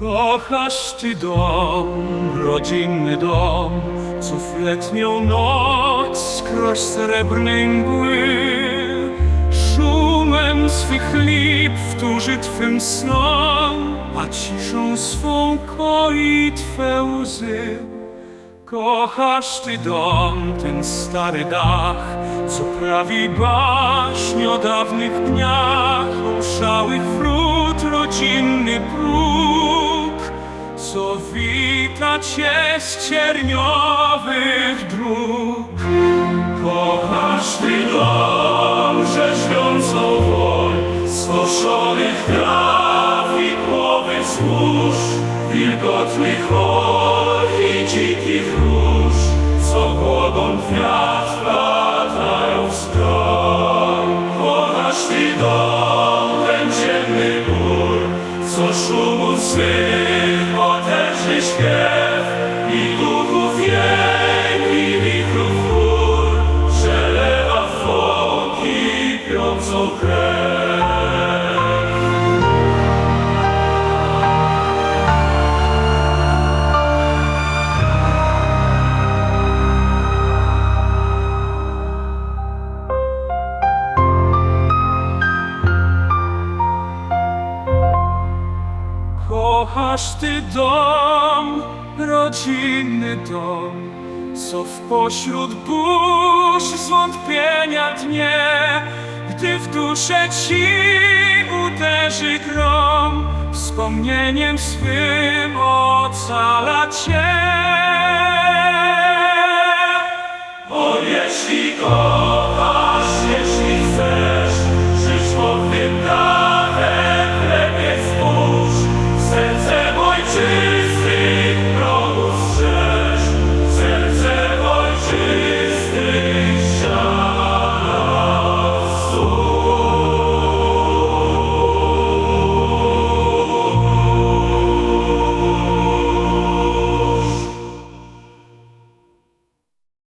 Kochasz ty dom, rodzinny dom, co w letnią noc skroś srebrnej mgły Szumem swych lip wtórzy twym snom, a ciszą swą koi twe łzy. Kochasz ty dom, ten stary dach, co prawi baśń o dawnych dniach, o szałych wrót rodzinny próg, co wita cię z cierniowych dróg. Kochasz ty dom, rzeźbiącą woń, skoszonych traw i głowy złóż, wilgotnych chor i dzikich róż, co głogą kwiat latają w stron. Kochasz ty dom, ten ciemny gór, co szumu swych potężny śpiew i duchów jęk i wichrów chór, foki piącą krew. Kochasz Ty dom, rodzinny dom Co w pośród burz zwątpienia dnie Gdy w duszę Ci uderzy grom Wspomnieniem swym ocala Cię. O wieczni